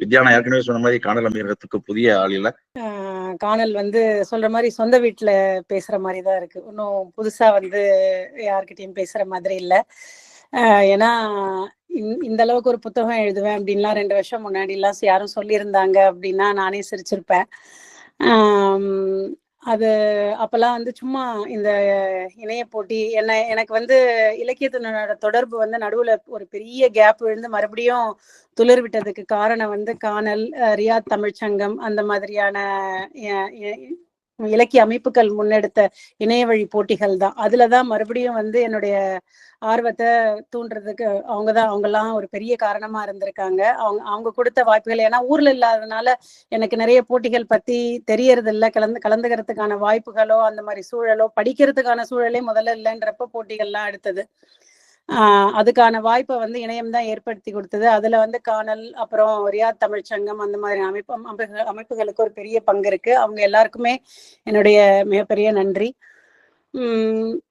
வித்யானா ஏற்கனவே சொன்ன மாதிரி காணல் அமைகிறதுக்கு புதிய ஆள் இல்ல. காணல் வந்து சொல்ற மாதிரி சொந்த வீட்டுல பேசுற மாதிரி தான் இருக்கு. இன்னும் புதுசா வந்து யார்கிட்டயும் பேசுற மாதிரி இல்ல. ஏன்னா இந்த- இந்த அளவுக்கு ஒரு புத்தகம் எழுதுவேன் அப்படின்லாம் ரெண்டு வருஷம் முன்னாடி எல்லாம் யாரும் சொல்லியிருந்தாங்க அப்படின்னா நானே சிரிச்சிருப்பேன். அது அப்பெல்லாம் வந்து சும்மா இந்த இணைய போட்டி என்ன எனக்கு வந்து இலக்கியத்தினோட தொடர்பு வந்து நடுவுல ஒரு பெரிய கேப் விழுந்து மறுபடியும் துளிர் விட்டதுக்கு காரணம் வந்து காணல் ரியாத் தமிழ்ச்சங்கம் அந்த மாதிரியான இலக்கிய அமைப்புகள் முன்னெடுத்த இணைய வழி போட்டிகள் தான். அதுலதான் மறுபடியும் வந்து என்னுடைய ஆர்வத்தை தூண்டுறதுக்கு அவங்க தான் அவங்கெல்லாம் ஒரு பெரிய காரணமா இருந்திருக்காங்க. அவங்க அவங்க கொடுத்த வாய்ப்புகள் ஏன்னா ஊர்ல இல்லாததுனால எனக்கு நிறைய போட்டிகள் பத்தி தெரியறது இல்ல கலந்து கலந்துக்கிறதுக்கான வாய்ப்புகளோ அந்த மாதிரி சூழலோ படிக்கிறதுக்கான சூழலே முதல்ல இல்லைன்றப்ப போட்டிகள்லாம் எடுத்தது. அதுக்கான வாய்ப்பை வந்து இணையம் தான் ஏற்படுத்தி கொடுத்தது. அதுல வந்து காணல் அப்புறம் ரியாத் தமிழ்ச்சங்கம் அந்த மாதிரி அமைப்பு அமைப்புக- அமைப்புகளுக்கு ஒரு பெரிய பங்கு இருக்கு. அவங்க எல்லாருக்குமே என்னுடைய மிகப்பெரிய நன்றி. உம்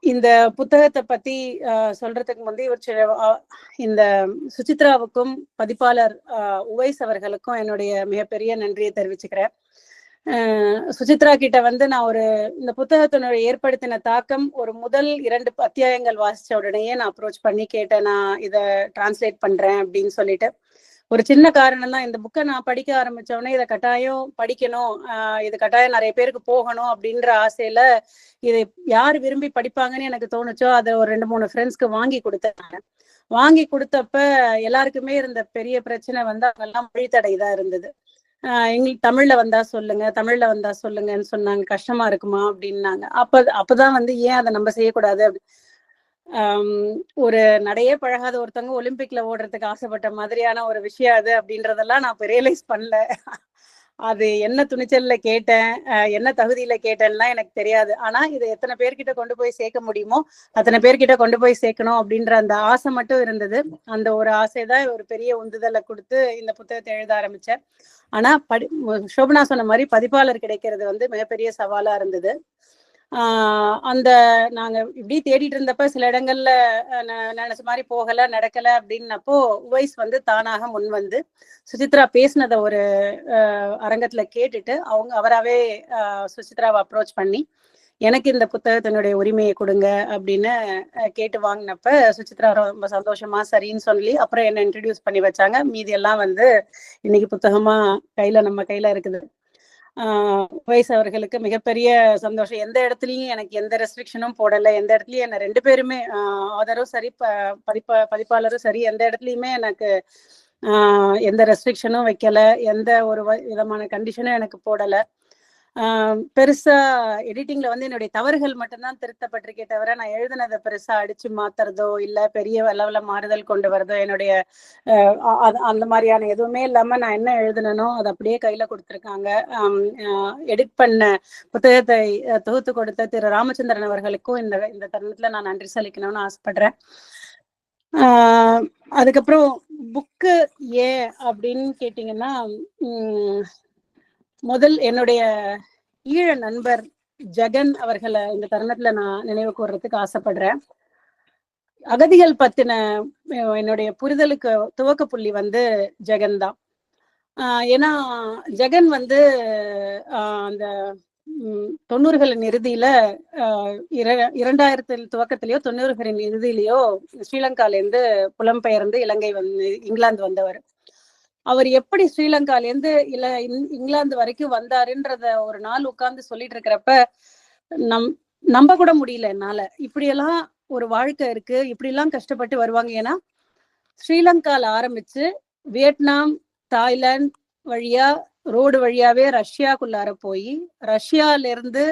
இந்த புத்தகத்தை பத்தி சொல்றதுக்கு முந்தைய ஒரு சில இந்த சுசித்ராவுக்கும் பதிப்பாளர் உவைஸ் அவர்களுக்கும் என்னுடைய மிகப்பெரிய நன்றியை தெரிவிச்சுக்கிறேன். சுசித்ரா கிட்ட வந்து நான் ஒரு இந்த புத்தகத்தினுடைய ஏற்படுத்தின தாக்கம் ஒரு முதல் இரண்டு அத்தியாயங்கள் வாசிச்ச உடனேயே நான் அப்ரோச் பண்ணி கேட்டேன் நான் இதை டிரான்ஸ்லேட் பண்றேன் அப்படின்னு சொல்லிட்டு. ஒரு சின்ன காரணம் தான் இந்த புக்கை நான் படிக்க ஆரம்பிச்ச உடனே இதை கட்டாயம் படிக்கணும் ஆஹ் இது கட்டாயம் நிறைய பேருக்கு போகணும் அப்படின்ற ஆசையில இதை யார் விரும்பி படிப்பாங்கன்னு எனக்கு தோணுச்சோ அதை ஒரு ரெண்டு மூணு ஃப்ரெண்ட்ஸ்க்கு வாங்கி கொடுத்தேன். வாங்கி கொடுத்தப்ப எல்லாருக்குமே இருந்த பெரிய பிரச்சனை வந்து அதெல்லாம் மொழி தடை தான் இருந்தது. எங்களுக்கு தமிழ்ல வந்தா சொல்லுங்க தமிழ்ல வந்தா சொல்லுங்கன்னு சொன்னாங்க. கஷ்டமா இருக்குமா அப்படின்னாங்க. அப்ப அப்பதான் வந்து ஏன் அதை நம்ம செய்யக்கூடாது ஒரு நடையே பழகாத ஒருத்தவங்க ஒலிம்பிக்ல ஓடுறதுக்கு ஆசைப்பட்ட மாதிரியான ஒரு விஷயம் அது அப்படின்றதெல்லாம் நான் இப்ப ரியலைஸ் பண்ணல. அது என்ன துணிச்சல்ல கேட்டேன் என்ன தகுதியில கேட்டேன்லாம் எனக்கு தெரியாது. ஆனா இது எத்தனை பேர்கிட்ட கொண்டு போய் சேர்க்க முடியுமோ அத்தனை பேர்கிட்ட கொண்டு போய் சேர்க்கணும் அப்படின்ற அந்த ஆசை மட்டும் இருந்தது. அந்த ஒரு ஆசை தான் ஒரு பெரிய உந்துதலை கொடுத்து இந்த புத்தகத்தை எழுத ஆரம்பிச்சேன். ஆனா படி சோபனா சொன்ன மாதிரி பதிப்பாளர் கிடைக்கிறது வந்து மிகப்பெரிய சவாலா இருந்தது. அந்த நாங்க இப்படி தேடிட்டு இருந்தப்ப சில இடங்கள்ல ந- நினைச்ச மாதிரி போகல நடக்கல அப்படின்னப்போ உவைஸ் வந்து தானாக முன் வந்து சுசித்ரா பேசினத ஒரு அரங்கத்துல கேட்டுட்டு அவங்க அவராவே சுசித்ராவை அப்ரோச் பண்ணி எனக்கு இந்த புத்தகத்தினுடைய உரிமையை கொடுங்க அப்படின்னு கேட்டு வாங்கினப்ப சுசித்ரா ரொம்ப சந்தோஷமா சரின்னு சொல்லி அப்புறம் என்ன இன்ட்ரடியூஸ் பண்ணி வச்சாங்க. மீதி எல்லாம் வந்து இன்னைக்கு புத்தகமா கையில நம்ம கையில இருக்குது. ஆஹ் அவர்களுக்கு மிகப்பெரிய சந்தோஷம். எந்த இடத்துலையும் எனக்கு எந்த ரெஸ்ட்ரிக்ஷனும் போடலை. எந்த இடத்துலயும் என்ன ரெண்டு பேருமே ஆதரும் சரி ப- பதிப்ப பதிப்பாளரும் சரி எந்த இடத்துலயுமே எனக்கு எந்த ரெஸ்ட்ரிக்ஷனும் வைக்கல. எந்த ஒரு வ- விதமான கண்டிஷனும் எனக்கு போடல. பெருசா எடிட்டிங்ல வந்து என்னுடைய தவறுகள் மட்டும்தான் திருத்தப்பட்டிருக்கே தவிர நான் எழுதுனதை பெருசா அடிச்சு மாத்துறதோ இல்ல பெரிய அளவுல மாறுதல் கொண்டு வரதோ என்னுடைய அது- அந்த மாதிரியான எதுவுமே இல்லாம நான் என்ன எழுதுனோ அதை அப்படியே கையில கொடுத்துருக்காங்க. எடிட் பண்ண புத்தகத்தை தொகுத்து கொடுத்த திரு. ராமச்சந்திரன் அவர்களுக்கும் இந்த இந்த தருணத்துல நான் நன்றி செலுத்தணும்னு ஆசைப்படுறேன். ஆஹ் அதுக்கப்புறம் புக்கு ஏன் அப்படின்னு கேட்டிங்கன்னா உம், முதல் என்னுடைய ஈழ நண்பர் ஜெகன் அவர்களை இந்த தருணத்துல நான் நினைவு கூர்றதுக்கு ஆசைப்படுறேன். அகதிகள் பத்தின என்னுடைய புரிதலுக்கு துவக்க புள்ளி வந்து ஜெகன் தான். ஆஹ் ஏன்னா ஜெகன் வந்து ஆஹ் அந்த தொண்ணூறுகளின் இறுதியில ஆஹ் இர- இரண்டாயிரத்தில் துவக்கத்திலேயோ தொண்ணூறுகளின் இறுதியிலேயோ ஸ்ரீலங்கால இருந்து புலம்பெயர்ந்து இலங்கை வந்து இங்கிலாந்து வந்தவர். அவர் எப்படி ஸ்ரீலங்கால இருந்து இல்ல இங்கிலாந்து வரைக்கும் வந்தாருன்றத ஒரு நாள் உட்கார்ந்து சொல்லிட்டு இருக்கிறப்ப நம் நம்ப கூட முடியல என்னால. இப்படியெல்லாம் ஒரு வாழ்க்கை இருக்கு. இப்படி எல்லாம் கஷ்டப்பட்டு வருவாங்க. ஏன்னா ஸ்ரீலங்கால ஆரம்பிச்சு வியட்நாம் தாய்லாந்து வழியா ரோடு வழியாவே ரஷ்யாக்குள்ளார போய் ரஷ்யால இருந்து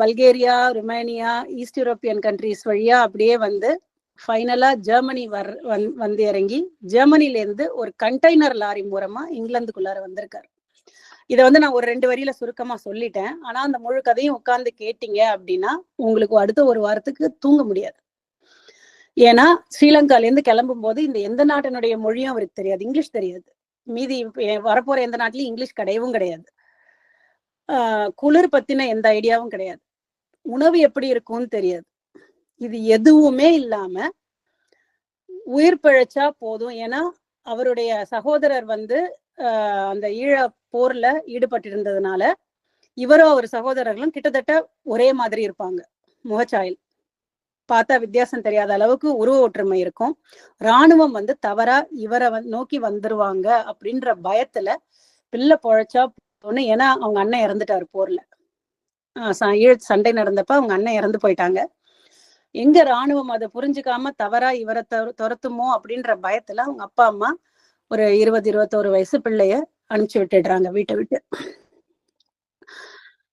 Bulgaria Romania east European countries வழியா அப்படியே வந்து ஃபைனலா ஜெர்மனி வர் வந்- வந்து இறங்கி ஜெர்மனில இருந்து ஒரு கண்டெய்னர் லாரி மூலமா இங்கிலாந்துக்குள்ளார வந்திருக்காரு. இதை வந்து நான் ஒரு ரெண்டு வரியில சுருக்கமா சொல்லிட்டேன். ஆனா அந்த முழு கதையும் உட்கார்ந்து கேட்டீங்க அப்படின்னா உங்களுக்கு அடுத்த ஒரு வாரத்துக்கு தூங்க முடியாது. ஏன்னா ஸ்ரீலங்கால இருந்து கிளம்பும் போது இந்த எந்த நாட்டினுடைய மொழியும் அவருக்கு தெரியாது. இங்கிலீஷ் தெரியாது. மீதி வரப்போற எந்த நாட்டிலயும் இங்கிலீஷ் கிடையவும் கிடையாது. குளிர் பத்தின எந்த ஐடியாவும் கிடையாது. உணவு எப்படி இருக்கும்னு தெரியாது. இது எதுவுமே இல்லாம உயிர் பிழைச்சா போதும். ஏன்னா அவருடைய சகோதரர் வந்து அந்த ஈழ போர்ல ஈடுபட்டிருந்ததுனால இவரும் அவர் சகோதரர்களும் கிட்டத்தட்ட ஒரே மாதிரி இருப்பாங்க. முகச்சாயல். பார்த்தா வித்தியாசம் தெரியாத அளவுக்கு உருவ ஒற்றுமை இருக்கும். ராணுவம் வந்து தவறா இவரை நோக்கி வந்துருவாங்க அப்படின்ற பயத்துல பிள்ளை பொழைச்சா போன்னு ஏன்னா அவங்க அண்ணன் இறந்துட்டாரு போர்ல. ச- ஈழ சண்டை நடந்தப்ப அவங்க அண்ணன் இறந்து போயிட்டாங்க. எங்க ராணுவம் அதை புரிஞ்சுக்காம தவறா இவரை துரத்துமோ அப்படின்ற பயத்துல அவங்க அப்பா அம்மா ஒரு இருபது இருபத்தோரு வயசு பிள்ளைய அனுப்பிச்சு விட்டுடுறாங்க வீட்டை விட்டு.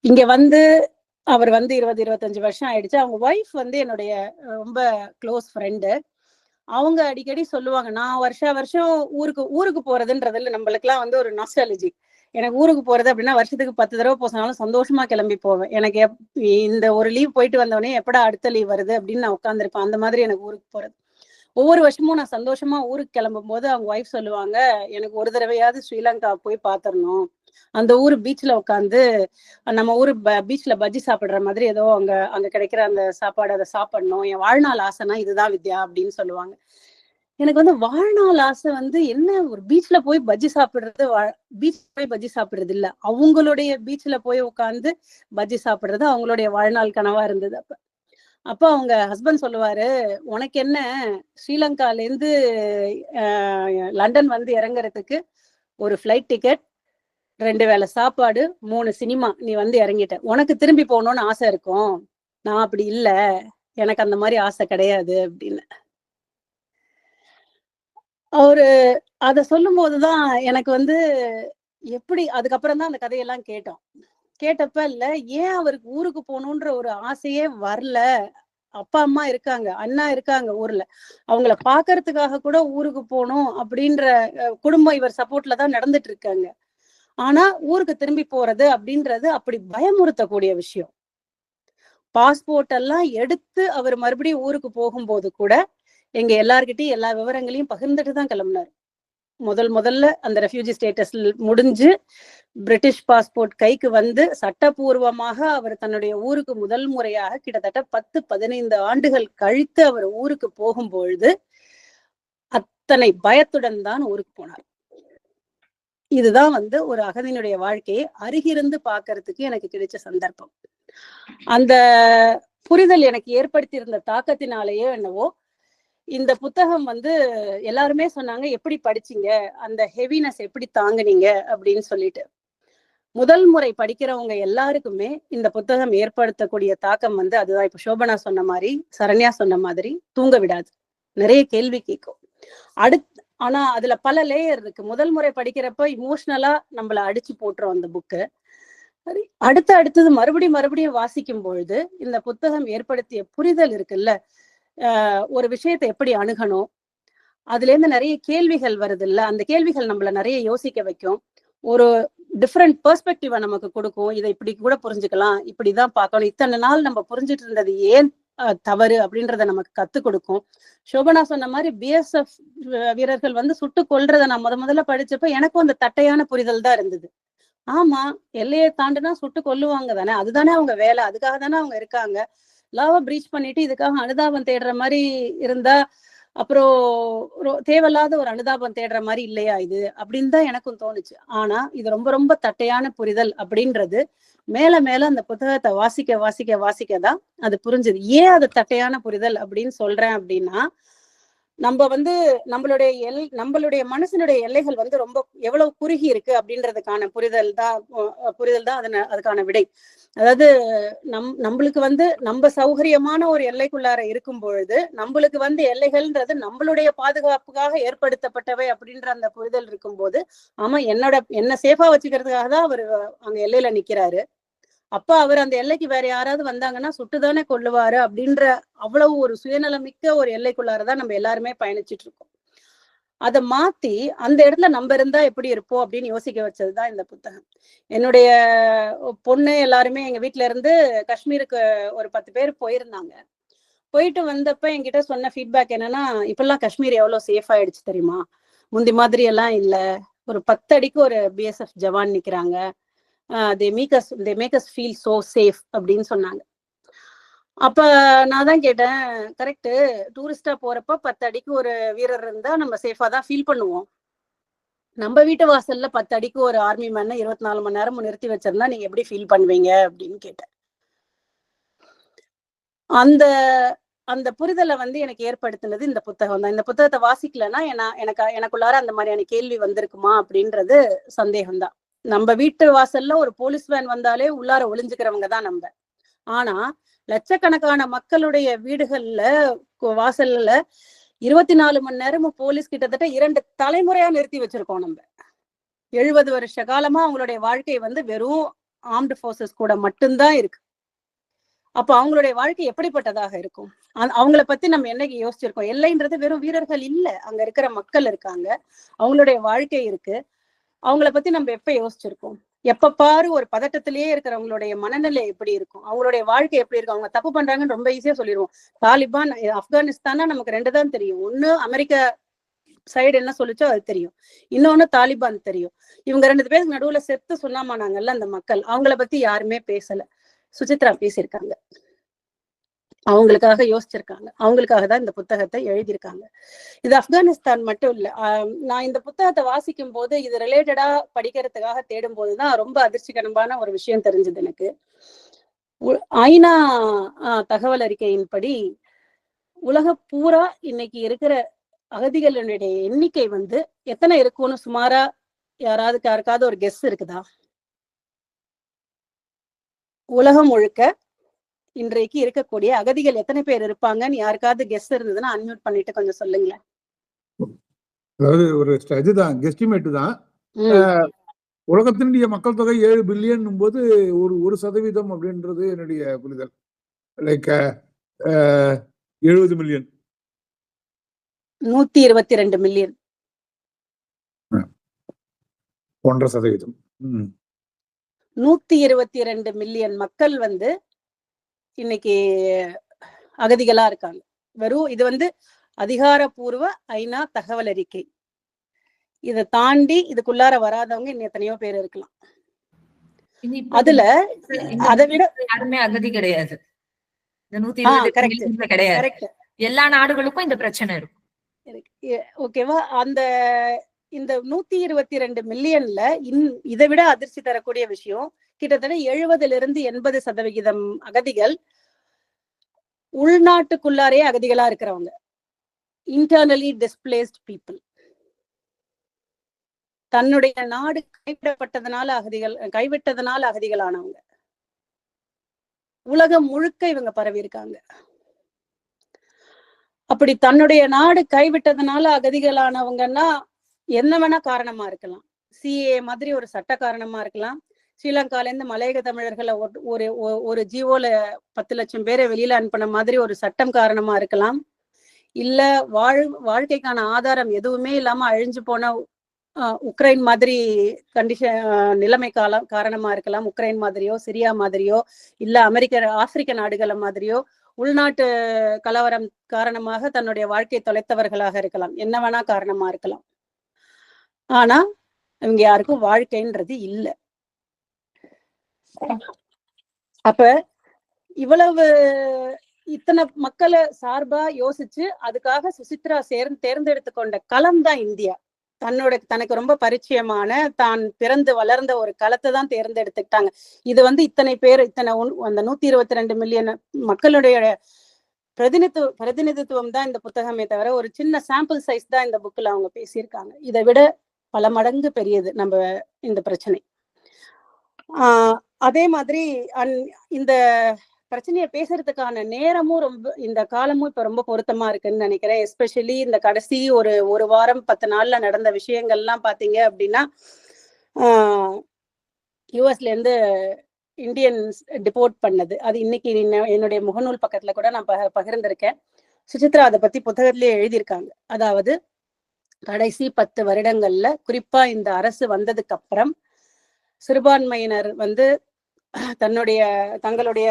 இங்க வந்து அவர் வந்து இருபது இருபத்தஞ்சு வருஷம் ஆயிடுச்சு. அவங்க ஒய்ஃப் வந்து என்னுடைய ரொம்ப க்ளோஸ் ஃப்ரெண்டு அவங்க அடிக்கடி சொல்லுவாங்க நான் வருஷா வருஷம் ஊருக்கு ஊருக்கு போறதுன்றதுல நம்மளுக்குலாம் வந்து ஒரு நாஸ்டாலஜி எனக்கு ஊருக்கு போறது அப்படின்னா வருஷத்துக்கு பத்து தடவை போனாலும் சந்தோஷமா கிளம்பி போவேன். எனக்கு இந்த ஒரு லீவ் போயிட்டு வந்தோடனே எப்படா அடுத்த லீவ் வருது அப்படின்னு நான் உட்காந்துருப்பேன் அந்த மாதிரி எனக்கு ஊருக்கு போறது. ஒவ்வொரு வருஷமும் நான் சந்தோஷமா ஊருக்கு கிளம்பும் போது அவங்க ஒய்ஃப் சொல்லுவாங்க எனக்கு ஒரு தடவையாவது ஸ்ரீலங்கா போய் பாத்திரணும். அந்த ஊர் பீச்ல உட்காந்து நம்ம ஊர் பீச்ல பஜ்ஜி சாப்பிடுற மாதிரி ஏதோ அங்க அங்க கிடைக்கிற அந்த சாப்பாடு அதை சாப்பிடணும். என் வாழ்நாள் ஆசைனா இதுதான் வித்யா அப்படின்னு சொல்லுவாங்க. எனக்கு வந்து வாழ்நாள் ஆசை வந்து என்ன ஒரு பீச்ல போய் பஜ்ஜி சாப்பிடுறது பீச் போய் பஜ்ஜி சாப்பிடுறது இல்ல. அவங்களுடைய பீச்ல போய் உட்காந்து பஜ்ஜி சாப்பிடுறது அவங்களுடைய வாழ்நாள் கனவா இருந்தது அப்ப. அப்ப அவங்க ஹஸ்பண்ட் சொல்லுவாரு உனக்கு என்ன? ஸ்ரீலங்கால இருந்து லண்டன் வந்து இறங்குறதுக்கு ஒரு ஃப்ளைட் டிக்கெட் ரெண்டு வேளை சாப்பாடு மூணு சினிமா நீ வந்து இறங்கிட்ட. உனக்கு திரும்பி போகணும்னு ஆசை இருக்கும். நான் அப்படி இல்ல. எனக்கு அந்த மாதிரி ஆசை கிடையாது அப்படின்னு. அவரு அத சொல்லும் போதுதான் எனக்கு வந்து எப்படி அதுக்கப்புறம் தான் அந்த கதையெல்லாம் கேட்டோம். கேட்டப்ப இல்ல ஏன் அவருக்கு ஊருக்கு போகணுன்ற ஒரு ஆசையே வரல. அப்பா அம்மா இருக்காங்க அண்ணா இருக்காங்க ஊர்ல. அவங்கள பாக்குறதுக்காக கூட ஊருக்கு போகணும் அப்படின்ற குடும்பம் இவர் சப்போர்ட்ல தான் நடந்துட்டு இருக்காங்க. ஆனா ஊருக்கு திரும்பி போறது அப்படின்றது அப்படி பயமுறுத்தக்கூடிய விஷயம். பாஸ்போர்ட் எல்லாம் எடுத்து அவர் மறுபடியும் ஊருக்கு போகும்போது கூட எங்க எல்லார்கிட்டையும் எல்லா விவரங்களையும் பகிர்ந்துட்டு தான் கிளம்புனார். முதல் முதல்ல அந்த ரெஃப்யூஜி ஸ்டேட்டஸ் முடிஞ்சு பிரிட்டிஷ் பாஸ்போர்ட் கைக்கு வந்து சட்டபூர்வமாக அவர் தன்னுடைய ஊருக்கு முதல் முறையாக கிட்டத்தட்ட பத்து பதினைந்து ஆண்டுகள் கழித்து அவர் ஊருக்கு போகும்பொழுது அத்தனை பயத்துடன் தான் ஊருக்கு போனார். இதுதான் வந்து ஒரு அகதியினுடைய வாழ்க்கையை அருகிருந்து பாக்குறதுக்கு எனக்கு கிடைச்ச சந்தர்ப்பம். அந்த புரிதல் எனக்கு ஏற்படுத்தியிருந்த தாக்கத்தினாலேயோ என்னவோ இந்த புத்தகம் வந்து எல்லாருமே சொன்னாங்க எப்படி படிச்சீங்க? அந்த ஹெவினஸ் எப்படி தாங்குனீங்க? அப்படின்னு சொல்லிட்டு. முதல் முறை படிக்கிறவங்க எல்லாருக்குமே இந்த புத்தகம் ஏற்படுத்தக்கூடிய தாக்கம் வந்து அதுதான். இப்ப சோபனா சொன்ன மாதிரி சரண்யா சொன்ன மாதிரி தூங்க விடாது. நிறைய கேள்வி கேட்கும். அடுத் ஆனா அதுல பல லேயர் இருக்கு. முதல் முறை படிக்கிறப்ப இமோஷனலா நம்மள அடிச்சு போட்டுரும் அந்த புக்கு அடுத்து அடுத்தது மறுபடியும் மறுபடியும் வாசிக்கும் பொழுது இந்த புத்தகம் ஏற்படுத்திய புரிதல் இருக்குல்ல? ஒரு விஷயத்தை எப்படி அணுகணும்? அதுல இருந்து நிறைய கேள்விகள் வருது இல்ல அந்த கேள்விகள் நம்மள நிறைய யோசிக்க வைக்கும். ஒரு டிஃப்ரெண்ட் பெர்ஸ்பெக்டிவ நமக்கு கொடுக்கும். இதை இப்படி கூட புரிஞ்சுக்கலாம். இப்படிதான் பார்க்கணும். இத்தனை நாள் நம்ம புரிஞ்சுட்டு இருந்தது ஏன் அஹ், தவறு அப்படின்றத நமக்கு கத்து கொடுக்கும். சோபனா சொன்ன மாதிரி பிஎஸ்எஃப் வீரர்கள் வந்து சுட்டு கொள்றத நான் முத முதல்ல படிச்சப்ப எனக்கும் அந்த தட்டையான புரிதல் தான் இருந்தது. ஆமா எல்லையை தாண்டினா சுட்டு கொல்லுவாங்க தானே. அதுதானே அவங்க வேலை. அதுக்காக தானே அவங்க இருக்காங்க. லாவை பிரீச் பண்ணிட்டு இதுக்காக அனுதாபம் தேடுற மாதிரி இருந்தா அப்புறம் தேவையில்லாத ஒரு அனுதாபம் தேடுற மாதிரி இல்லையா இது? அப்படின்னு தான் எனக்கும் தோணுச்சு. ஆனா இது ரொம்ப ரொம்ப தட்டையான புரிதல் அப்படின்றது மேல மேல அந்த புத்தகத்தை வாசிக்க வாசிக்க வாசிக்க தான் அது புரிஞ்சுது. ஏன் அது தட்டையான புரிதல் அப்படின்னு சொல்றேன் அப்படின்னா நம்ம வந்து நம்மளுடைய எல் நம்மளுடைய மனசனுடைய எல்லைகள் வந்து ரொம்ப எவ்வளவு குறுகி இருக்கு அப்படின்றதுக்கான புரிதல் தான் புரிதல் தான் அதன அதுக்கான விடை. அதாவது நம் நம்மளுக்கு வந்து நம்ம சௌகரியமான ஒரு எல்லைக்குள்ளார இருக்கும் பொழுது நம்மளுக்கு வந்து எல்லைகள்ன்றது நம்மளுடைய பாதுகாப்புக்காக ஏற்படுத்தப்பட்டவை அப்படின்ற அந்த புரிதல் இருக்கும்போது ஆமா என்னோட என்ன சேஃபா வச்சுக்கிறதுக்காக தான் அவர் அங்க எல்லையில நிக்கிறாரு. அப்ப அவர் அந்த எல்லைக்கு வேற யாராவது வந்தாங்கன்னா சுட்டுதானே கொள்ளுவாரு அப்படின்ற அவ்வளவு ஒரு சுயநலமிக்க ஒரு எல்லைக்குள்ளாரதான் நம்ம எல்லாருமே பயணிச்சிட்டு இருக்கோம். அதை மாத்தி அந்த இடத்துல நம்ம இருந்தா எப்படி இருப்போம் அப்படின்னு யோசிக்க வச்சதுதான் இந்த புத்தகம். என்னுடைய பொண்ணு எல்லாருமே எங்க வீட்ல இருந்து காஷ்மீருக்கு ஒரு பத்து பேர் போயிருந்தாங்க. போயிட்டு வந்தப்ப என்கிட்ட சொன்ன ஃபீட்பேக் என்னன்னா இப்பெல்லாம் காஷ்மீர் எவ்வளவு சேஃப் ஆயிடுச்சு தெரியுமா? முந்தி மாதிரி எல்லாம் இல்ல. ஒரு பத்து அடிக்கு ஒரு பிஎஸ்எஃப் ஜவான் நிக்கிறாங்க. They make us they make us feel so safe அப்படின்னு சொன்னாங்க. அப்ப நான் தான் கேட்டேன் கரெக்டு டூரிஸ்டா போறப்ப பத்து அடிக்கு ஒரு வீரர் இருந்தா நம்ம சேஃபா தான் ஃபீல் பண்ணுவோம். நம்ம வீட்டு வாசல்ல பத்து அடிக்கு ஒரு ஆர்மி மேன இருபத்தி நாலு மணி நேரமும் நிறுத்தி வச்சிருந்தா நீங்க எப்படி ஃபீல் பண்ணுவீங்க? அப்படின்னு கேட்டேன். அந்த அந்த புரிதலை வந்து எனக்கு ஏற்படுத்தினது இந்த புத்தகம் தான். இந்த புத்தகத்தை வாசிக்கலன்னா எனக்கு எனக்குள்ளார அந்த மாதிரியான கேள்வி வந்திருக்குமா அப்படின்றது சந்தேகம்தான். நம்ம வீட்டு வாசல்ல ஒரு போலீஸ் வேன் வந்தாலே உள்ளார ஒளிஞ்சுக்கிறவங்க தான் நம்ம. ஆனா லட்சக்கணக்கான மக்களுடைய வீடுகள்ல வாசல்ல இருபத்தி நாலு மணி நேரமும் போலீஸ் கிட்டத்தட்ட இரண்டு தலைமுறையா நிறுத்தி வச்சிருக்கோம் நம்ம. எழுபது வருஷ காலமா அவங்களுடைய வாழ்க்கை வந்து வெறும் ஆர்ம்டு ஃபோர்ஸஸ் கூட மட்டும்தான் இருக்கு. அப்ப அவங்களுடைய வாழ்க்கை எப்படிப்பட்டதாக இருக்கும்? அவங்கள பத்தி நம்ம என்னைக்கு யோசிச்சிருக்கோம்? எல்லைன்றது வெறும் வீரர்கள் இல்ல. அங்க இருக்கிற மக்கள் இருக்காங்க. அவங்களுடைய வாழ்க்கை இருக்கு. அவங்கள பத்தி நம்ம எப்ப யோசிச்சிருக்கோம் எப்ப பாரு ஒரு பதட்டத்திலேயே இருக்கிறவங்களுடைய மனநிலை எப்படி இருக்கும்? அவங்களுடைய வாழ்க்கை எப்படி இருக்கும்? அவங்க தப்பு பண்றாங்கன்னு ரொம்ப ஈஸியா சொல்லிடுவோம் தாலிபான் ஆப்கானிஸ்தானா நமக்கு ரெண்டு தான் தெரியும். ஒண்ணு அமெரிக்கா சைடு என்ன சொல்லுச்சோ அது தெரியும். இன்னொன்னு தாலிபான் தெரியும். இவங்க ரெண்டு பேருக்கு நடுவுல செத்து சொன்னாமானாங்கல்ல அந்த மக்கள். அவங்கள பத்தி யாருமே பேசல. சுசித்ரா பேசியிருக்காங்க. அவங்களுக்காக யோசிச்சிருக்காங்க. அவங்களுக்காக தான் இந்த புத்தகத்தை எழுதியிருக்காங்க. இது ஆப்கானிஸ்தான் மட்டும் இல்லை. ஆஹ் நான் இந்த புத்தகத்தை வாசிக்கும் போது இது ரிலேட்டடா படிக்கிறதுக்காக தேடும் போதுதான் ரொம்ப அதிர்ச்சிகரமான ஒரு விஷயம் தெரிஞ்சது எனக்கு. ஐநா ஆஹ், தகவல் அறிக்கையின்படி உலக பூரா இன்னைக்கு இருக்கிற அகதிகளுடைய எண்ணிக்கை வந்து எத்தனை இருக்கும்னு சுமாரா யாராவது யாருக்காவது ஒரு கெஸ் இருக்குதா? உலகம் முழுக்க இன்றைக்கு இருக்கக்கூடிய அகதிகள் எத்தனை பேர் இருப்பாங்கன்னு யாருக்காவது கெஸ் இருந்ததுன்னா அன்மியூட் பண்ணிட்டு கொஞ்சம் சொல்லுங்களேன். அதாவது ஒரு இதுதான் கெஸ்டிமேட் தான். உலகத்தினுடைய மக்கள் தொகை ஏழு பில்லியன் போது ஒரு ஒரு சதவீதம் அப்படின்றது என்னுடைய புரிதல். லைக் எழுபது மில்லியன் நூத்தி இருபத்தி ரெண்டு மில்லியன் ஒன்றரை சதவீதம். நூத்தி இருபத்தி ரெண்டு மில்லியன் மக்கள் வந்து இன்னைக்கு அகதிகளா இருக்காங்க. வெறும் இது வந்து அதிகாரப்பூர்வ ஐநா தகவல் அறிக்கை. இதை தாண்டி இதுக்குள்ளார வராதவங்க இன்னும் எத்தனையோ பேர் இருக்கலாம். அதுல அதை விட யாருமே அகதி கிடையாது. எல்லா நாடுகளுக்கும் இந்த பிரச்சனை இருக்கும். ஓகேவா அந்த இந்த நூத்தி இருபத்தி ரெண்டு மில்லியன்ல இன் இதை விட அதிர்ச்சி தரக்கூடிய விஷயம் கிட்டத்தட்ட எழுபதிலிருந்து எண்பது சதவிகிதம் அகதிகள் உள்நாட்டுக்குள்ளாரே அகதிகளா இருக்கிறவங்க. இன்டர்னலி டிஸ்பிளேஸ்ட் பீப்புள் தன்னுடைய நாடு கைவிடப்பட்டதுனால அகதிகள் கைவிட்டதனால அகதிகளானவங்க. உலகம் முழுக்க இவங்க பரவி இருக்காங்க அப்படி தன்னுடைய நாடு கைவிட்டதுனால அகதிகளானவங்கன்னா என்ன வேணா காரணமா இருக்கலாம். சிஏ மாதிரி ஒரு சட்ட காரணமா இருக்கலாம். ஸ்ரீலங்கால இருந்து மலையக தமிழர்களை ஒரு- ஒரு ஒ- ஒரு ஜீவோல பத்து லட்சம் பேரை வெளியில அனுப்பின மாதிரி ஒரு சட்டம் காரணமா இருக்கலாம். இல்ல வாழ் வாழ்க்கைக்கான ஆதாரம் எதுவுமே இல்லாம அழிஞ்சு போன உக்ரைன் மாதிரி கண்டிஷன் நிலைமை காலம் காரணமா இருக்கலாம். உக்ரைன் மாதிரியோ சிரியா மாதிரியோ இல்ல அமெரிக்க ஆப்பிரிக்க நாடுகளை மாதிரியோ உள்நாட்டு கலவரம் காரணமாக தன்னுடைய வாழ்க்கை தொலைத்தவர்களாக இருக்கலாம். என்ன வேணா காரணமா இருக்கலாம். ஆனா இவங்க யாருக்கும் வாழ்க்கைன்றது இல்லை. அப்ப இவ்வளவு இத்தனை மக்களை சார்பா யோசிச்சு அதுக்காக சுசித்ரா சேர்ந்து தேர்ந்தெடுத்து கொண்ட களம் தான் இந்தியா. தன்னோட தனக்கு ரொம்ப பரிச்சயமான தான் பிறந்து வளர்ந்த ஒரு களத்தை தான் தேர்ந்தெடுத்துக்கிட்டாங்க. இது வந்து இத்தனை பேர் இத்தனை அந்த நூத்தி இருபத்தி ரெண்டு மில்லியன் மக்களுடைய பிரதிநிதித்துவ பிரதிநிதித்துவம் தான் இந்த புத்தகமே தவிர ஒரு சின்ன சாம்பிள் சைஸ் தான் இந்த புக்ல அவங்க பேசியிருக்காங்க. இதை விட பல மடங்கு பெரியது நம்ம இந்த பிரச்சனை. ஆஹ் அதே மாதிரி இந்த பிரச்சனையை பேசுறதுக்கான நேரமும் ரொம்ப இந்த காலமும் இப்ப ரொம்ப பொருத்தமா இருக்குன்னு நினைக்கிறேன். எஸ்பெஷலி இந்த கடைசி ஒரு ஒரு வாரம் பத்து நாள்ல நடந்த விஷயங்கள்லாம் பாத்தீங்க அப்படின்னா யூஎஸ்ல இருந்து இந்தியன்ஸ் டிபோர்ட் பண்ணது. அது இன்னைக்கு என்னுடைய முகநூல் பக்கத்துல கூட நான் பக- பகிர்ந்திருக்கேன். சுசித்ரா அதை பத்தி புத்தகத்திலேயே எழுதியிருக்காங்க. அதாவது கடைசி பத்து வருடங்கள்ல குறிப்பா இந்த அரசு வந்ததுக்கு அப்புறம் சிறுபான்மையினர் வந்து தன்னுடைய தங்களுடைய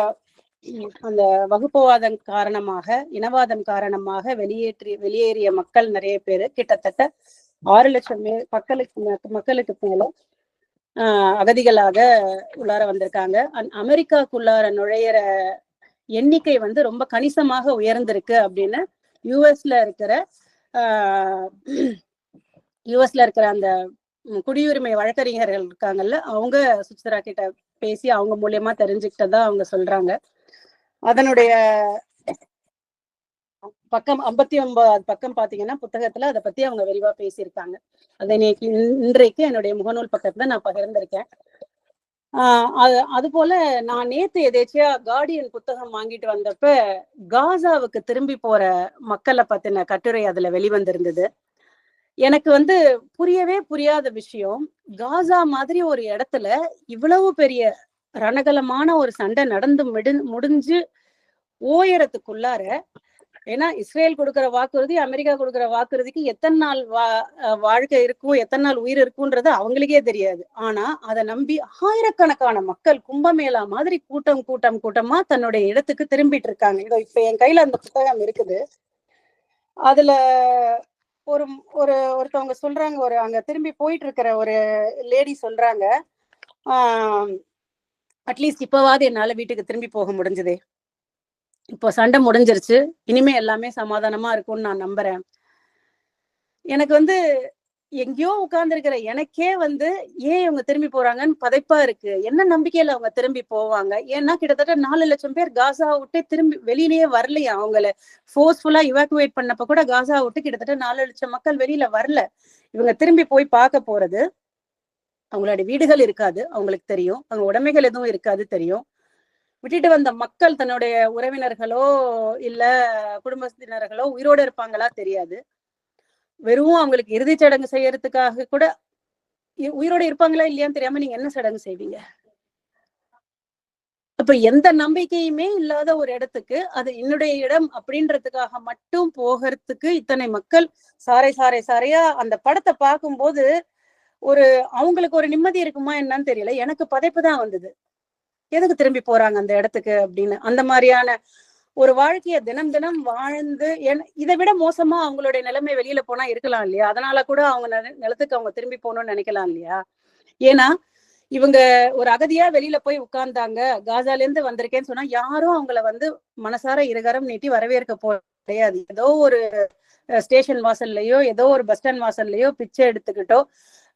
அந்த வகுப்புவாதம் காரணமாக இனவாதம் காரணமாக வெளியேற்றி வெளியேறிய மக்கள் நிறைய பேர் கிட்டத்தட்ட ஆறு லட்சம் மே மக்களுக்கு மே- மக்களுக்கு மேல ஆஹ் அகதிகளாக உள்ளார வந்திருக்காங்க. அன்- அமெரிக்காக்குள்ளார நுழையிற எண்ணிக்கை வந்து ரொம்ப கணிசமாக உயர்ந்திருக்கு அப்படின்னு யூஎஸ்ல இருக்கிற யூஎஸ்ல இருக்கிற அந்த குடியுரிமை வழக்கறிஞர்கள் இருக்காங்கல்ல அவங்க சுசித்ரா கிட்ட பேசி அவங்க மூலியமா தெரிஞ்சுக்கிட்டதா அவங்க சொல்றாங்க. அதனுடைய பக்கம் ஐம்பத்தி ஒன்பது பக்கம் பாத்தீங்கன்னா புத்தகத்துல அதை பத்தி அவங்க விரிவா பேசியிருக்காங்க. அதை இன்னைக்கு இன்றைக்கு என்னுடைய முகநூல் பக்கத்துல நான் பகிர்ந்திருக்கேன். ஆஹ் அது அது போல நான் நேத்து எதேச்சியா கார்டியன் புத்தகம் வாங்கிட்டு வந்தப்ப காசாவுக்கு திரும்பி போற மக்களை பத்தின கட்டுரை அதுல வெளிவந்திருந்தது. எனக்கு வந்து புரியவே புரியாத விஷயம். காசா மாதிரி ஒரு இடத்துல இவ்வளவு பெரிய ரணகலமான ஒரு சண்டை நடந்து மிடு முடிஞ்சு ஓயறதுக்குள்ளார ஏன்னா இஸ்ரேல் கொடுக்குற வாக்குறுதி அமெரிக்கா கொடுக்குற வாக்குறுதிக்கு எத்தனை நாள் வா வாழ்க்கை இருக்கும் எத்தனை நாள் உயிர் இருக்கும்ன்றது அவங்களுக்கே தெரியாது. ஆனா அதை நம்பி ஆயிரக்கணக்கான மக்கள் கும்பமேளா மாதிரி கூட்டம் கூட்டம் கூட்டமா தன்னுடைய இடத்துக்கு திரும்பிட்டு இருக்காங்க. இதோ இப்ப என் கையில அந்த புத்தகம் இருக்குது. அதுல ஒரு ஒரு ஒருத்தவங்க சொல்றாங்க ஒரு அங்க திரும்பி போயிட்டு இருக்கிற ஒரு லேடி சொல்றாங்க அட்லீஸ்ட் இப்போவாது என்னால வீட்டுக்கு திரும்பி போக முடிஞ்சது. இப்போ சண்டை முடிஞ்சிருச்சு. இனிமே எல்லாமே சமாதானமா இருக்கும்னு நான் நம்புறேன். எனக்கு வந்து எங்கேயோ உட்கார்ந்துருக்கிற எனக்கே வந்து ஏன் இவங்க திரும்பி போறாங்கன்னு பதைப்பா இருக்கு. என்ன நம்பிக்கையில அவங்க திரும்பி போவாங்க? ஏன்னா கிட்டத்தட்ட நாலு லட்சம் பேர் காசா விட்டு திரும்பி வெளியிலேயே வரலையா அவங்கள. ஃபோர்ஸ்ஃபுல்லா இவாக்குவேட் பண்ணப்ப கூட காசா விட்டு கிட்டத்தட்ட நாலு லட்சம் மக்கள் வெளியில வரல. இவங்க திரும்பி போய் பார்க்க போறது அவங்களோட வீடுகள் இருக்காது அவங்களுக்கு தெரியும். அவங்க உடைமைகள் எதுவும் இருக்காது தெரியும். விட்டுட்டு வந்த மக்கள் தன்னுடைய உறவினர்களோ இல்ல குடும்பத்தினர்களோ உயிரோட இருப்பாங்களா தெரியாது. வெறும் அவங்களுக்கு இறுதி சடங்கு செய்யறதுக்காக கூட உயிரோட இருப்பாங்களா இல்லையான்னு தெரியாம நீங்க என்ன சடங்கு செய்வீங்க? அப்ப எந்த நம்பிக்கையுமே இல்லாத ஒரு இடத்துக்கு அது என்னுடைய இடம் அப்படின்றதுக்காக மட்டும் போகிறதுக்கு இத்தனை மக்கள் சாரை சாரை சாரையா அந்த படத்தை பார்க்கும்போது ஒரு அவங்களுக்கு ஒரு நிம்மதி இருக்குமா என்னன்னு தெரியல. எனக்கு பதைப்பு தான் வந்தது. எதுக்கு திரும்பி போறாங்க அந்த இடத்துக்கு அப்படின்னு. அந்த மாதிரியான ஒரு வாழ்க்கைய தினம் தினம் வாழ்ந்து இதை விட மோசமா அவங்களுடைய நிலைமை வெளியில போனா இருக்கலாம் இல்லையா? அதனால கூட அவங்க நிலத்துக்கு அவங்க திரும்பி போகணும்னு நினைக்கலாம் இல்லையா? ஏன்னா இவங்க ஒரு அகதியா வெளியில போய் உட்கார்ந்தாங்க காசால இருந்து வந்திருக்கேன்னு சொன்னா யாரும் அவங்கள வந்து மனசார இருகரம் நீட்டி வரவேற்க போ கிடையாது. ஏதோ ஒரு ஸ்டேஷன் வாசல்லையோ ஏதோ ஒரு பஸ் ஸ்டாண்ட் வாசல்லையோ பிச்சை எடுத்துக்கிட்டோ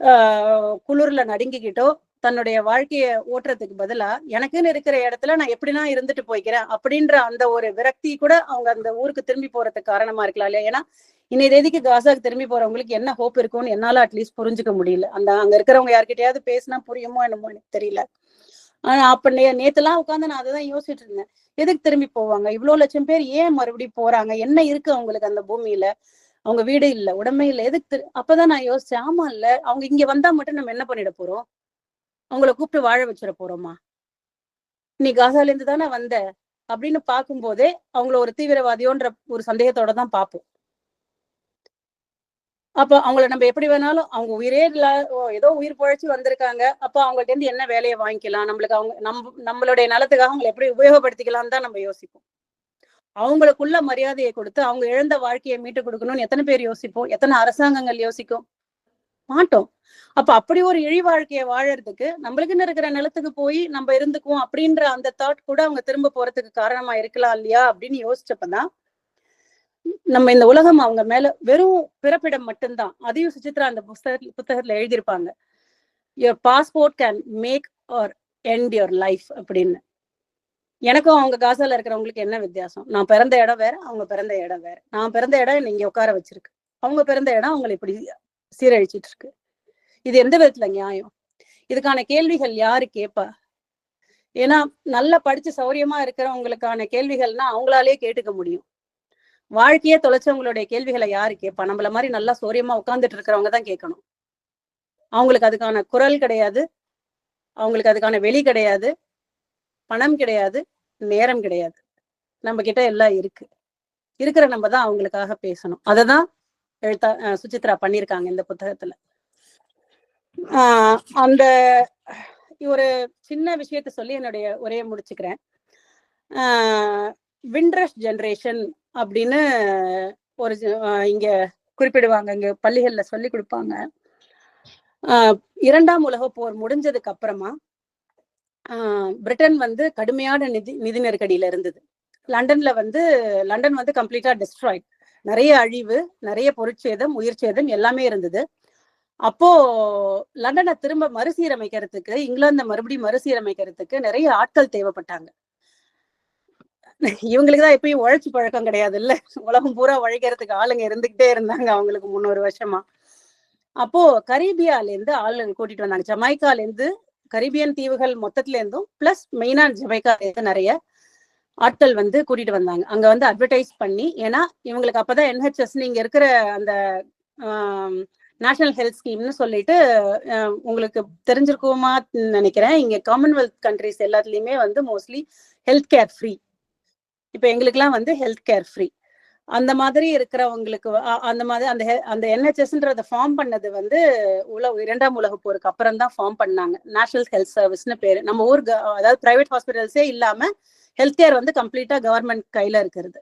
ஆஹ் குளிர்ல நடுங்கிக்கிட்டோ தன்னுடைய வாழ்க்கைய ஓட்டுறதுக்கு பதிலா எனக்குன்னு இருக்கிற இடத்துல நான் எப்படின்னா இருந்துட்டு போய்க்கிறேன் அப்படின்ற அந்த ஒரு விரக்தி கூட அவங்க அந்த ஊருக்கு திரும்பி போறதுக்கு காரணமா இருக்கலாம் இல்லையா? ஏன்னா இன்னைய தேதிக்கு காசாக்கு திரும்பி போறவங்களுக்கு என்ன ஹோப் இருக்கும்னு என்னால அட்லீஸ்ட் புரிஞ்சுக்க முடியல. அந்த அங்க இருக்கிறவங்க யார்கிட்டயாவது பேசினா புரியுமோ என்னமோ எனக்கு தெரியல. ஆனா அப்ப நேத்தெல்லாம் உட்காந்து நான் அதைதான் யோசிச்சுட்டு இருந்தேன். எதுக்கு திரும்பி போவாங்க? இவ்வளவு லட்சம் பேர் ஏன் மறுபடியும் போறாங்க? என்ன இருக்கு அவங்களுக்கு அந்த பூமியில? அவங்க வீடு இல்ல உடமை இல்ல. எதுக்கு அப்பதான் நான் யோசிச்சேன் ஆமா இல்ல அவங்க இங்க வந்தா மட்டும் நம்ம என்ன பண்ணிட போறோம்? அவங்கள கூப்பிட்டு வாழ வச்சிட போறோமா? நீ காசால இருந்து தானே வந்த? அப்படின்னு பார்க்கும்போதே அவங்கள ஒரு தீவிரவாதியோன்ற ஒரு சந்தேகத்தோட தான் பார்ப்போம். அப்ப அவங்கள நம்ம எப்படி வேணாலும் அவங்க உயிரே இல்ல ஓ, ஏதோ உயிர் பொழைச்சு வந்திருக்காங்க. அப்ப அவங்கள்ட்ட இருந்து என்ன வேலையை வாங்கிக்கலாம்? நம்மளுக்கு அவங்க நம்ம நம்மளுடைய நலத்துக்காக அவங்களை எப்படி உபயோகப்படுத்திக்கலாம் தான் நம்ம யோசிப்போம். அவங்களுக்குள்ள மரியாதையை கொடுத்து அவங்க இழந்த வாழ்க்கையை மீட்டு கொடுக்கணும்னு எத்தனை பேர் யோசிப்போம்? எத்தனை அரசாங்கங்கள் யோசிக்கும்? மாட்டோம். அப்ப அப்படி ஒரு இழி வாழ்க்கையை வாழறதுக்கு நம்மளுக்குன்னு இருக்கிற நிலத்துக்கு போய் நம்ம இருந்துக்குவோம் அப்படின்ற அந்த தாட் கூட அவங்க திரும்ப போறதுக்கு காரணமா இருக்கலாம் இல்லையா அப்படின்னு யோசிச்சப்பதான் நம்ம இந்த உலகம் அவங்க மேல வெறும் பிறப்பிடம் மட்டும்தான். அதையும் சுசித்ரா அந்த புஸ்தக புத்தகத்துல எழுதியிருப்பாங்க. Your passport can make or end your life அப்படின்னு. எனக்கும் அவங்க காசால இருக்கிறவங்களுக்கு என்ன வித்தியாசம்? நான் பிறந்த இடம் வேற அவங்க பிறந்த இடம் வேற. நான் பிறந்த இடம் என்னை இங்க உட்கார வச்சிருக்கு. அவங்க பிறந்த இடம் அவங்களை இப்படி சீரழிச்சிட்டு இருக்கு இது எந்த விதத்துல நியாயம்? இதுக்கான கேள்விகள் யாரு கேட்பா ஏன்னா நல்லா படிச்சு சௌரியமா இருக்கிறவங்களுக்கான கேள்விகள்னா அவங்களாலே கேட்டுக்க முடியும். வாழ்க்கையே தொலைச்சவங்களுடைய கேள்விகளை யாரு கேட்பா நம்மள மாதிரி நல்லா சௌரியமா உட்காந்துட்டு இருக்கிறவங்க தான் கேட்கணும். அவங்களுக்கு அதுக்கான குரல் கிடையாது. அவங்களுக்கு அதுக்கான வெளி கிடையாது. பணம் கிடையாது. நேரம் கிடையாது. நம்ம கிட்ட எல்லாம் இருக்கு. இருக்கிற நம்ம தான் அவங்களுக்காக பேசணும். அததான் எழுத்தா சுசித்ரா பண்ணியிருக்காங்க இந்த புத்தகத்துல. ஆஹ் அந்த ஒரு சின்ன விஷயத்த சொல்லி என்னுடைய உரையை முடிச்சுக்கிறேன். விண்ட்ரஷ் ஜென்ரேஷன் அப்படின்னு ஒரு இங்க குறிப்பிடுவாங்க இங்க பள்ளிகள்ல சொல்லி கொடுப்பாங்க. ஆஹ் இரண்டாம் உலக போர் முடிஞ்சதுக்கு அப்புறமா ஆஹ் பிரிட்டன் வந்து கடுமையான நிதி நிதி நெருக்கடியில இருந்தது. லண்டன்ல வந்து லண்டன் வந்து கம்ப்ளீட்டா டிஸ்ட்ராய்ட் நிறைய அழிவு நிறைய பொருட்சேதம் உயிர் சேதம் எல்லாமே இருந்தது. அப்போ லண்டனை திரும்ப மறுசீரமைக்கிறதுக்கு இங்கிலாந்தை மறுபடியும் மறுசீரமைக்கிறதுக்கு நிறைய ஆட்கள் தேவைப்பட்டாங்க. இவங்களுக்கு தான் எப்பயும் உழைச்சி பழக்கம் கிடையாது இல்ல உலகம் பூரா உழைக்கிறதுக்கு ஆளுங்க இருந்துகிட்டே இருந்தாங்க அவங்களுக்கு முன்னூறு வருஷமா. அப்போ கரீபியால இருந்து ஆளுங்க கூட்டிட்டு வந்தாங்க. ஜமைக்கால இருந்து கரீபியன் தீவுகள் மொத்தத்துல இருந்தும் பிளஸ் மெயினா ஜமைக்கால இருந்து நிறைய ஆட்கள் வந்து கூட்டிட்டு வந்தாங்க. அங்க வந்து அட்வர்டைஸ் பண்ணி ஏன்னா இவங்களுக்கு அப்பதான் என்ஹெச்எஸ் நீங்க இருக்கிற அந்த நேஷனல் ஹெல்த் ஸ்கீம்னு சொல்லிட்டு உங்களுக்கு தெரிஞ்சிருக்குமா நினைக்கிறேன். இங்க காமன்வெல்த் கண்ட்ரிஸ் எல்லாத்துலயுமே வந்து மோஸ்ட்லி ஹெல்த் கேர் ஃப்ரீ இப்ப எங்களுக்குலாம் வந்து ஹெல்த் கேர் ஃப்ரீ அந்த மாதிரி இருக்கிறவங்களுக்கு அந்த மாதிரி அந்த அந்த என்ஹெச்எஸ்ன்றத ஃபார்ம் பண்ணது வந்து உலக இரண்டாம் உலக போருக்கு அப்புறம் தான் ஃபார்ம் பண்ணாங்க. நேஷனல் ஹெல்த் சர்வீஸ்னு பேரு. நம்ம ஊர் அதாவது பிரைவேட் ஹாஸ்பிட்டல்ஸே இல்லாம ஹெல்த் கேர் வந்து கம்ப்ளீட்டா கவர்மெண்ட் கையில இருக்கிறது.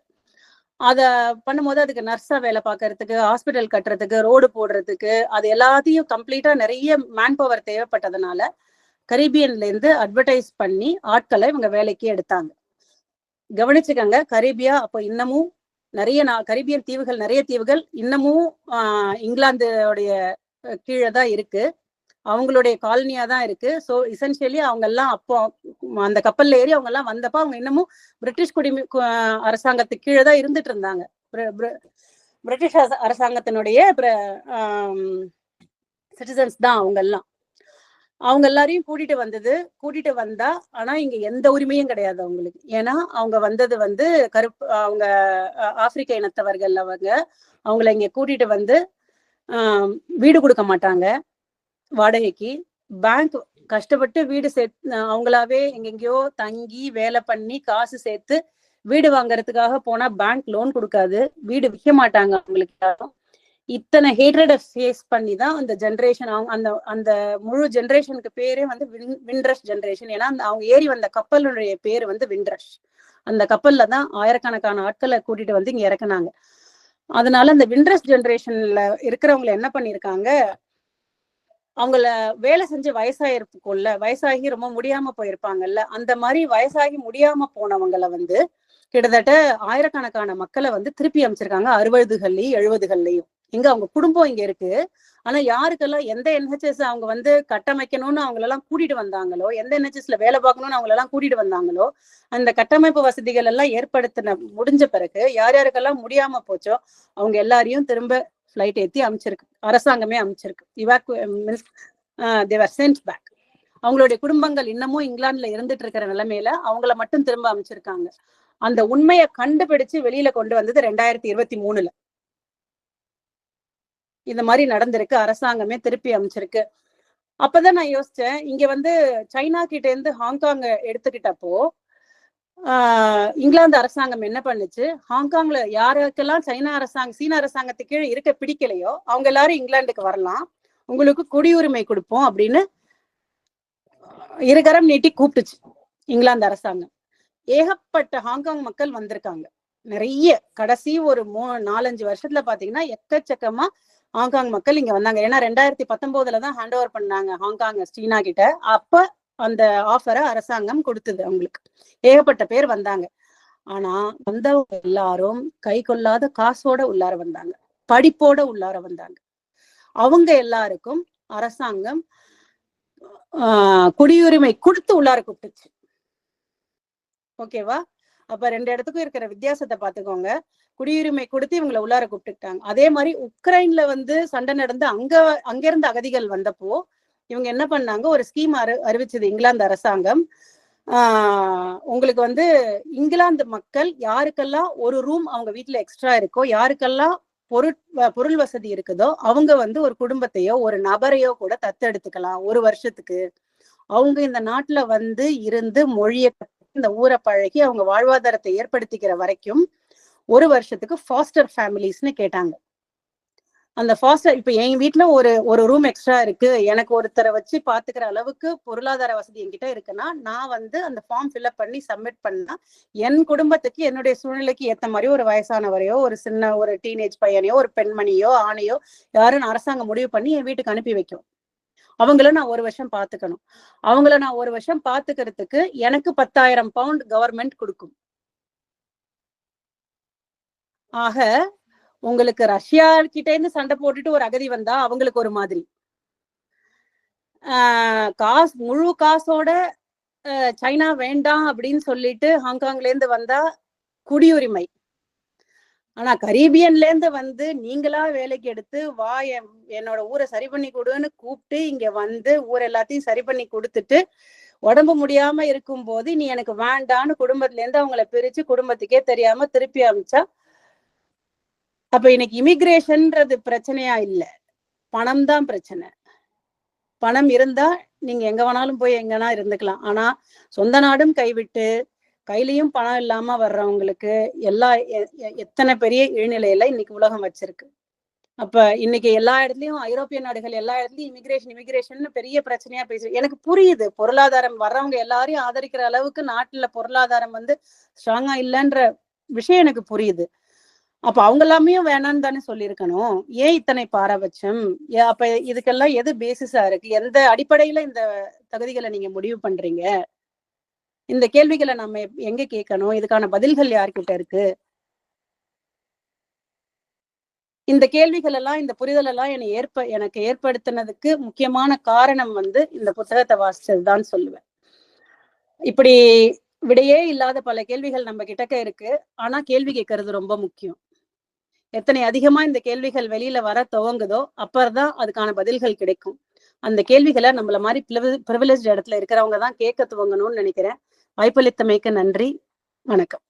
அதை பண்ணும்போது அதுக்கு நர்ஸா வேலை பார்க்கறதுக்கு ஹாஸ்பிட்டல் கட்டுறதுக்கு ரோடு போடுறதுக்கு அது எல்லாத்தையும் கம்ப்ளீட்டா நிறைய மேன் பவர் தேவைப்பட்டதுனால கரீபியன்ல இருந்து அட்வர்டைஸ் பண்ணி ஆட்களை இவங்க வேலைக்கு எடுத்தாங்க. கவனிச்சுக்கங்க கரீபியா அப்போ இன்னமும் நிறைய நா கரீபியன் தீவுகள் நிறைய தீவுகள் இன்னமும் இங்கிலாந்துடைய கீழே தான் இருக்கு. அவங்களுடைய காலனியா தான் இருக்கு. ஸோ இசென்ஷியலி அவங்க எல்லாம் அப்போ அந்த கப்பல்ல ஏறி அவங்க எல்லாம் வந்தப்ப அவங்க இன்னமும் பிரிட்டிஷ் குடிமை அரசாங்கத்து அரசாங்கத்துக்கு கீழே தான் இருந்துட்டு இருந்தாங்க. பிரிட்டிஷ் அரச- அரசாங்கத்தினுடைய சிட்டிசன்ஸ் தான் அவங்க எல்லாம் அவங்க எல்லாரையும் கூட்டிட்டு வந்தது. கூட்டிட்டு வந்தா ஆனா இங்க எந்த உரிமையும் கிடையாது அவங்களுக்கு. ஏன்னா அவங்க வந்தது வந்து கருப்பு அவங்க ஆப்பிரிக்க இனத்தவர்கள் அவங்க. அவங்கள இங்க கூட்டிட்டு வந்து வீடு கொடுக்க மாட்டாங்க. வாடகைக்கு. பேங்க் கஷ்டப்பட்டு வீடு சேர்த்து அவங்களாவே எங்கெங்கயோ தங்கி வேலை பண்ணி காசு சேர்த்து வீடு வாங்குறதுக்காக போனா பேங்க் லோன் கொடுக்காது. வீடு விற்க மாட்டாங்க அவங்களுக்கு யாரும். இத்தனை ஹேட்ரட ஃபேஸ் பண்ணி தான் அந்த ஜென்ரேஷன் அவங்க அந்த அந்த முழு ஜென்ரேஷனுக்கு பேரே வந்து வின் விண்ட்ரஷ் ஜென்ரேஷன் ஏன்னா அந்த அவங்க ஏறி வந்த கப்பலுடைய பேர் வந்து விண்ட்ரஷ் அந்த கப்பல்ல தான் ஆயிரக்கணக்கான ஆட்களை கூட்டிட்டு வந்து இங்க இறக்குனாங்க. அதனால அந்த விண்ட்ரஸ் ஜென்ரேஷன்ல இருக்கிறவங்களை என்ன பண்ணிருக்காங்க அவங்கள வேலை செஞ்சு வயசாயிருக்கும்ல வயசாகி ரொம்ப முடியாம போயிருப்பாங்கல்ல அந்த மாதிரி வயசாகி முடியாம போனவங்களை வந்து கிட்டத்தட்ட ஆயிரக்கணக்கான மக்களை வந்து திருப்பி அமைச்சிருக்காங்க அறுபதுகள்லயும் எழுபதுகள்லயும். இங்க அவங்க குடும்பம் இங்க இருக்கு. ஆனா யாருக்கெல்லாம் எந்த என்ஹெச்எஸ் அவங்க வந்து கட்டமைக்கணும்னு அவங்களெல்லாம் கூட்டிட்டு வந்தாங்களோ எந்த என்ஹெச்எஸ்ல வேலை பார்க்கணும்னு அவங்களெல்லாம் கூட்டிட்டு வந்தாங்களோ அந்த கட்டமைப்பு வசதிகள் எல்லாம் ஏற்படுத்தின முடிஞ்ச பிறகு யார் யாருக்கெல்லாம் முடியாம போச்சோ அவங்க எல்லாரையும் திரும்ப ஃபிளைட் ஏத்தி அமைச்சிருக்கு. அரசாங்கமே அமைச்சிருக்கு. Evac means they were sent back அவங்களுடைய குடும்பங்கள் இன்னமும் இங்கிலாந்துல இருந்துட்டு இருக்கிற நிலைமையில அவங்கள மட்டும் திரும்ப அமைச்சிருக்காங்க. அந்த உண்மையை கண்டுபிடிச்சு வெளியில கொண்டு வந்தது ரெண்டாயிரத்தி இருபத்தி மூணுல. இந்த மாதிரி நடந்திருக்கு அரசாங்கமே திருப்பி அமைச்சிருக்கு. அப்பதான் நான் யோசிச்சேன் இங்க வந்து சைனா கிட்ட இருந்து ஹாங்காங்க எடுத்துக்கிட்டப்போ ஆஹ் இங்கிலாந்து அரசாங்கம் என்ன பண்ணுச்சு? ஹாங்காங்ல யாருக்கெல்லாம் சைனா அரசாங்கம் சீன அரசாங்கத்துக்கு கீழே இருக்க பிடிக்கலையோ அவங்க எல்லாரும் இங்கிலாந்துக்கு வரலாம். உங்களுக்கு குடியுரிமை கொடுப்போம் அப்படின்னு இருகரம் நீட்டி கூப்பிட்டுச்சு இங்கிலாந்து அரசாங்கம். ஏகப்பட்ட ஹாங்காங் மக்கள் வந்திருக்காங்க. நிறைய கடைசி ஒரு மூ நாலஞ்சு வருஷத்துல பாத்தீங்கன்னா எக்கச்சக்கமா ஹாங்காங் மக்கள் இங்க வந்தாங்க. ஏன்னா ரெண்டாயிரத்தி பத்தொன்பதுல தான் ஹேண்ட் ஓவர் பண்ணாங்க ஹாங்காங் சீனா கிட்ட. அப்ப அந்த ஆஃபரை அரசாங்கம் கொடுத்தது அவங்களுக்கு. ஏகப்பட்ட பேர் வந்தாங்க. ஆனா வந்தவங்க எல்லாரும் கை கொள்ளாத காசோட உள்ளார வந்தாங்க. படிப்போட உள்ளார வந்தாங்க. அவங்க எல்லாருக்கும் அரசாங்கம் ஆஹ் குடியுரிமை கொடுத்து உள்ளார கூப்பிட்டுச்சு. ஓகேவா? அப்ப ரெண்டு இடத்துக்கும் இருக்கிற வித்தியாசத்தை பாத்துக்கோங்க குடியுரிமை கொடுத்து இவங்களை உள்ளார கூப்பிட்டுக்கிட்டாங்க. அதே மாதிரி உக்ரைன்ல வந்து சண்டை நடந்து அங்க அங்கிருந்து அகதிகள் வந்தப்போ இவங்க என்ன பண்ணாங்க? ஒரு ஸ்கீம் அறி அறிவிச்சது இங்கிலாந்து அரசாங்கம். உங்களுக்கு வந்து இங்கிலாந்து மக்கள் யாருக்கெல்லாம் ஒரு ரூம் அவங்க வீட்டுல எக்ஸ்ட்ரா இருக்கோ யாருக்கெல்லாம் பொருட் பொருள் வசதி இருக்குதோ அவங்க வந்து ஒரு குடும்பத்தையோ ஒரு நபரையோ கூட தத்தெடுத்துக்கலாம். ஒரு வருஷத்துக்கு. அவங்க இந்த நாட்டுல வந்து இருந்து மொழியை இந்த ஊரை பழகி அவங்க வாழ்வாதாரத்தை ஏற்படுத்திக்கிற வரைக்கும் ஒரு வருஷத்துக்கு ஃபாஸ்டர் ஃபேமிலிஸ்னு கேட்டாங்க. அந்த ஃபாஸ்டர் இப்போ என் வீட்டில் ஒரு ஒரு ரூம் எக்ஸ்ட்ரா இருக்கு. எனக்கு ஒருத்தரை வச்சு பாத்துக்கிற அளவுக்கு பொருளாதார வசதி என்கிட்ட இருக்குன்னா நான் வந்து அந்த ஃபார்ம் ஃபில்அப் பண்ணி சப்மிட் பண்ணா என் குடும்பத்துக்கு என்னுடைய சூழ்நிலைக்கு ஏற்ற மாதிரி ஒரு வயசானவரையோ ஒரு சின்ன ஒரு டீனேஜ் பையனையோ ஒரு பெண்மணியோ ஆணையோ யாரும் அரசாங்கம் முடிவு பண்ணி என் வீட்டுக்கு அனுப்பி வைக்கும். அவங்கள நான் ஒரு வருஷம் பாத்துக்கணும். அவங்கள நான் ஒரு வருஷம் பாத்துக்கிறதுக்கு எனக்கு பத்தாயிரம் பவுண்ட் கவர்மெண்ட் கொடுக்கும். ஆக உங்களுக்கு ரஷ்யா கிட்ட இருந்து சண்டை போட்டுட்டு ஒரு அகதி வந்தா அவங்களுக்கு ஒரு மாதிரி. ஆஹ் காசு முழு காசோட சைனா வேண்டாம் அப்படின்னு சொல்லிட்டு ஹாங்காங்ல இருந்து வந்தா குடியுரிமை. ஆனா கரீபியன்ல இருந்து வந்து நீங்களா வேலைக்கு எடுத்து வா என் என்னோட ஊரை சரி பண்ணி கொடுன்னு கூப்பிட்டு இங்க வந்து ஊர் எல்லாத்தையும் சரி பண்ணி கொடுத்துட்டு உடம்பு முடியாம இருக்கும் போது நீ எனக்கு வேண்டான்னு குடும்பத்துல இருந்து அவங்கள பிரிச்சு குடும்பத்துக்கே தெரியாம திருப்பி அமிச்சா அப்ப இன்னைக்கு இமிக்ரேஷன்ன்றது பிரச்சனையா இல்ல. பணம் தான் பிரச்சனை. பணம் இருந்தா நீங்க எங்க வேணாலும் போய் எங்கன்னா இருந்துக்கலாம். ஆனா சொந்த நாடும் கைவிட்டு கையிலயும் பணம் இல்லாம வர்றவங்களுக்கு எல்லா எ- எ- எத்தனை பெரிய இழ்நிலையில இன்னைக்கு உலகம் வச்சிருக்கு. அப்ப இன்னைக்கு எல்லா இடத்துலயும் ஐரோப்பிய நாடுகள் எல்லா இடத்துலயும் இமிகிரேஷன் இமிகிரேஷன் பெரிய பிரச்சனையா பேசு எனக்கு புரியுது. பொருளாதாரம் வர்றவங்க எல்லாரையும் ஆதரிக்கிற அளவுக்கு நாட்டுல பொருளாதாரம் வந்து ஸ்ட்ராங்கா இல்லைன்ற விஷயம் எனக்கு புரியுது. அப்ப அவங்க எல்லாமே வேணாம்னு தானே சொல்லியிருக்கணும். ஏன் இத்தனை பாரபட்சம்? ஏ- அப்ப இதுக்கெல்லாம் எது பேசிஸா இருக்கு? எந்த அடிப்படையில இந்த தகுதிகளை நீங்க முடிவு பண்றீங்க? இந்த கேள்விகளை நம்ம எப்- எங்க கேட்கணும்? இதுக்கான பதில்கள் யார்கிட்ட இருக்கு? இந்த கேள்விகள் எல்லாம் இந்த புரிதல் எல்லாம் என்னை ஏற்ப எனக்கு ஏற்படுத்தினதுக்கு முக்கியமான காரணம் வந்து இந்த புத்தகத்தை வாசிச்சதுதான் சொல்லுவேன். இப்படி விடையே இல்லாத பல கேள்விகள் நம்ம கிட்டக்க இருக்கு. ஆனா கேள்வி கேட்கறது ரொம்ப முக்கியம். எத்தனை அதிகமா இந்த கேள்விகள் வெளியில வர துவங்குதோ அப்பதான் அதுக்கான பதில்கள் கிடைக்கும். அந்த கேள்விகளை நம்மள மாதிரி ப்ரிவிலேஜ் இடத்துல இருக்கிறவங்க தான் கேட்க துவங்கணும்னு நினைக்கிறேன். வாய்ப்பளித்தமைக்கு நன்றி. வணக்கம்.